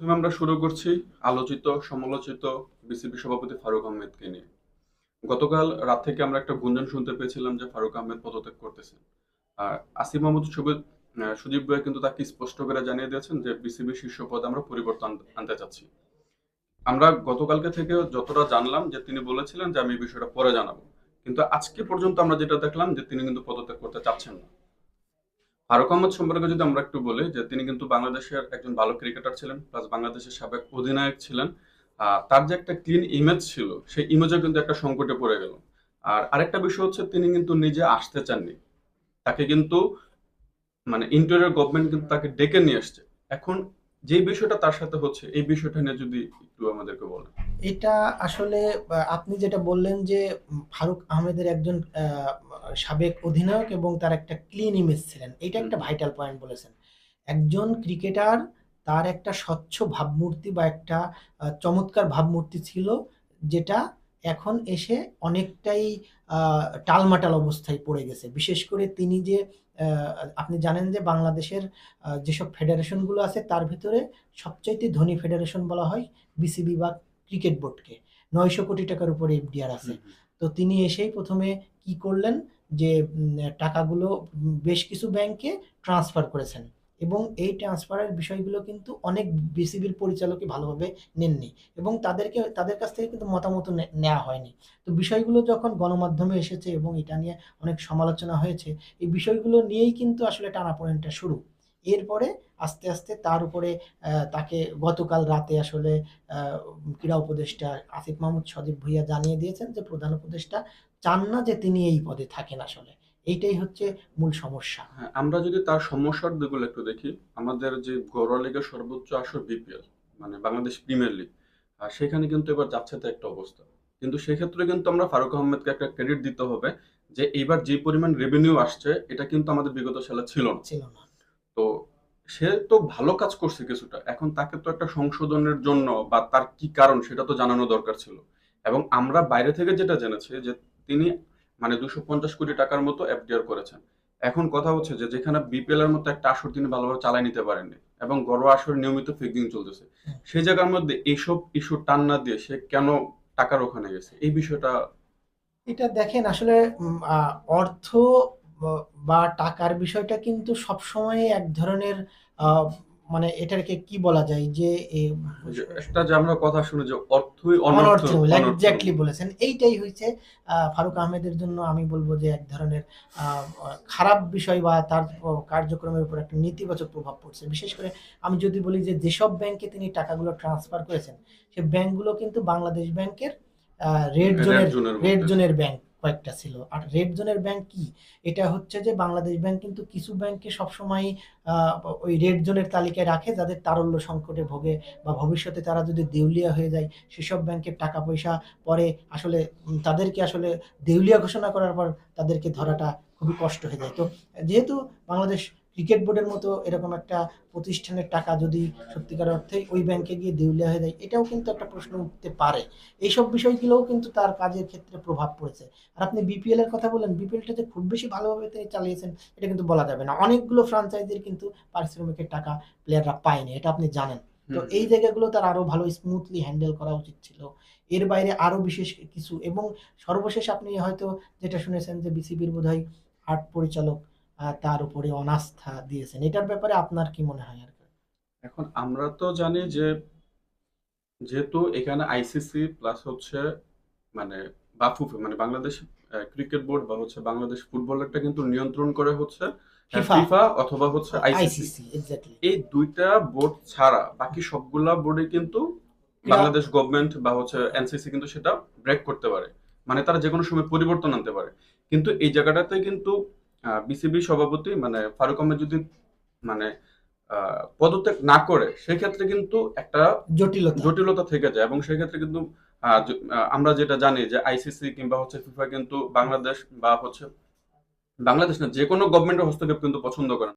প্রথমে আমরা শুরু করছি আলোচিত, সমালোচিত বিসিবি সভাপতি ফারুক আহমেদকে নিয়ে। গতকাল রাত থেকে আমরা একটা গুঞ্জন শুনতে পেয়েছিলাম যে ফারুক আহমেদ পদত্যাগ করতেছেন আর আসিফ মাহমুদ সুবিদ সুদীপ ভাই কিন্তু তাকে স্পষ্ট করে জানিয়ে দিয়েছেন যে বিসিবি শীর্ষ পদে আমরা পরিবর্তন আনতে চাচ্ছি। আমরা গতকালকে থেকে যতটা জানলাম যে তিনি বলেছিলেন যে আমি এই বিষয়টা পরে জানাব। কিন্তু আজকে পর্যন্ত আমরা যেটা দেখলাম যে তিনি কিন্তু পদত্যাগ করতে চাচ্ছেন না। ফারুক আহমদ সম্পর্কে যদি আমরা একটু বলি, যে তিনি কিন্তু বাংলাদেশের একজন ভালো ক্রিকেটার ছিলেন প্লাস বাংলাদেশের সাবেক অধিনায়ক ছিলেন। তার যে একটা ক্লিন ইমেজ ছিল, সেই ইমেজও কিন্তু একটা সংকটে পড়ে গেল। আর আরেকটা বিষয় হচ্ছে, তিনি কিন্তু নিজে আসতে চাননি। তাকে কিন্তু মানে ইন্টেরিয়র গভর্নমেন্ট কিন্তু তাকে ডেকে নিয়ে আসছে। এখন যে বিষয়টা তার সাথে হচ্ছে এই বিষয়টা নিয়ে যদি একটু আমাদেরকে বলেন। এটা আসলে আপনি যেটা বললেন যে ফারুক আহমেদের একজন সাবেক অধিনায়ক এবং তার একটা ক্লিন ইমেজ ছিলেন এটা একটা ভাইটাল পয়েন্ট বলেছেন। একজন ক্রিকেটার তার একটা স্বচ্ছ ভাবমূর্তি বা একটা চমৎকার ভাবমূর্তি ছিল যেটা এখন এসে অনেকটাই টালমাটাল অবস্থায় পড়ে গেছে। বিশেষ করে তিনি যে আপনি জানেন যে বাংলাদেশের যেসব ফেডারেশনগুলো আছে তার ভিতরে সবচাইতে ধনী ফেডারেশন বলা হয় বিসিবি বা ক্রিকেট বোর্ডকে। নয়শো কোটি টাকার উপরে এফডিআর আছে। তো তিনি এসেই প্রথমে কি করলেন যে টাকাগুলো বেশ কিছু ব্যাংকে ট্রান্সফার করেছেন। এবং এই ট্রান্সফারের বিষয়গুলো কিন্তু অনেক বিসিবির পরিচালকই ভালোভাবে নেননি এবং তাদেরকে, তাদের কাছ থেকে কিন্তু মতামত নেওয়া হয়নি। তো বিষয়গুলো যখন গণমাধ্যমে এসেছে এবং এটা নিয়ে অনেক সমালোচনা হয়েছে, এই বিষয়গুলো নিয়েই কিন্তু আসলে টানাপোড়েনটা শুরু। এরপরে আস্তে আস্তে তার উপরে তাকে গতকাল রাতে আসলে ক্রীড়া উপদেষ্টা আসিফ মাহমুদ সজীব ভুইয়া জানিয়ে দিয়েছেন যে প্রধান উপদেষ্টা চান না যে তিনি এই পদে থাকেন আসলে। এইটাই হচ্ছে মূল সমস্যা। হ্যাঁ আমরা যদি তার সমস্যার দিকগুলো একটু দেখি আমাদের যে ঘরোয়া লিগের সর্বোচ্চ আসর বিপিএল মানে বাংলাদেশ প্রিমিয়ার লিগ আর সেখানে কিন্তু এবার যাচ্ছে তো একটা অবস্থা। কিন্তু সেক্ষেত্রে কিন্তু আমরা ফারুক আহমেদকে একটা ক্রেডিট দিতে হবে যে এইবার যে পরিমাণ রেভিনিউ আসছে এটা কিন্তু আমাদের বিগত সালে ছিল না। ছিল না। তো সে তো ভালো কাজ করছে কিছুটা। এখন তাকে তো একটা সংশোধনের জন্য বা তার কি কারণ সেটা তো জানানো দরকার ছিল। এবং আমরা বাইরে থেকে যেটা জেনেছি যে তিনি মানে দুশো পঞ্চাশ কোটি টাকার মতো এফডিআর করেছেন। এখন কথা হচ্ছে যে যেখানে বিপিএল এর মতো একটা আসর তিনি ভালোভাবে চালাই নিতে পারেননি এবং ঘরোয়া আসরে নিয়মিত ফিক্সিং চলতেছে। সেই জায়গার মধ্যে এইসব ইস্যু টান না দিয়ে সে কেন টাকার ওখানে গেছে? এই বিষয়টা এটা দেখেন আসলে অর্থ বা- টাকার বিষয়টা কিন্তু সবসময় এক ধরনের মানে এটাকে কি বলা যায় যে একটা যে আমরা কথা শুনে যে অর্থই অনর্থ। এক্স্যাক্টলি বলেছেন এইটাই হয়েছে ফারুক আহমেদের জন্য আমি বলব যে এক ধরনের আহ, খারাপ বিষয় বা তার কার্যক্রমের উপর একটা নেতিবাচক প্রভাব পড়ছে বিশেষ করে আমি যদি বলি যে যেসব ব্যাংকে তিনি টাকাগুলো ট্রান্সফার করেছেন সে ব্যাংকগুলো কিন্তু বাংলাদেশ ব্যাংকের রেড জোনের। রেড জোনের ব্যাংক কয়েকটা ছিল। আর রেড জোনের ব্যাংক কি? এটা হচ্ছে যে বাংলাদেশ ব্যাংক কিন্তু কিছু ব্যাংকে সবসময় ওই রেড জোনের তালিকায় রাখে যাদের তারল্য সংকটে ভোগে বা ভবিষ্যতে তারা যদি দেউলিয়া হয়ে যায়, সেসব ব্যাংকের টাকা পয়সা পরে আসলে তাদেরকে আসলে দেউলিয়া ঘোষণা করার পর তাদেরকে ধরাটা খুবই কষ্ট হয়ে যায়। তো যেহেতু বাংলাদেশ ক্রিকেট বোর্ডের মতো এরকম একটা প্রতিষ্ঠানের টাকা যদি সত্যিকার অর্থে ওই ব্যাংকে গিয়ে দেউলিয়া হয়ে যায় এটাও কিন্তু একটা প্রশ্ন উঠতে পারে। এইসব বিষয়গুলোও কিন্তু তার কাজের ক্ষেত্রে প্রভাব পড়েছে। আর আপনি বিপিএল এর কথা বলেন বিপিএলটা যে খুব বেশি ভালোভাবে তিনি চালিয়েছেন এটা কিন্তু বলা যাবে না। অনেকগুলো ফ্রাঞ্চাইজির কিন্তু পারিশ্রমিকের টাকা প্লেয়াররা পায়নি এটা আপনি জানেন। তো এই জায়গাগুলো তার আরও ভালো স্মুথলি হ্যান্ডেল করা উচিত ছিল। এর বাইরে আরও বিশেষ কিছু এবং সর্বশেষ আপনি হয়তো যেটা শুনেছেন যে বিসিবির বোধহয় আর্ট পরিচালক তার উপরে অনাস্থা দিয়েছেন এটার ব্যাপারে আপনার কি মনে হয় আর এখন আমরা তো জানি যে যেহেতু এখানে আইসিসি প্লাস হচ্ছে মানে বাফুফে মানে বাংলাদেশ ক্রিকেট বোর্ড বা হচ্ছে বাংলাদেশ ফুটবলারটা কিন্তু নিয়ন্ত্রণ করে হচ্ছে ফিফা অথবা হচ্ছে আইসিসি আইসিসি এই দুইটা বোর্ড ছাড়া বাকি সবগুলা বোর্ডে কিন্তু বাংলাদেশ গভর্নমেন্ট বা হচ্ছে এনসিসি কিন্তু সেটা ব্রেক করতে পারে। মানে তারা যে কোনো সময় পরিবর্তন আনতে পারে। কিন্তু এই জায়গাটাতে কিন্তু বিসিবি সভাপতি মানে ফারুক আহমেদ যদি মানে আহ, পদত্যাগ না করে সেক্ষেত্রে কিন্তু একটা জটিলতা। জটিলতা থেকে যায় এবং সেক্ষেত্রে কিন্তু আমরা যেটা জানি যে আইসিসি কিংবা হচ্ছে ফিফা কিন্তু বাংলাদেশ বা হচ্ছে বাংলাদেশ না যে কোনো গভর্নমেন্টের হস্তক্ষেপ কিন্তু পছন্দ করে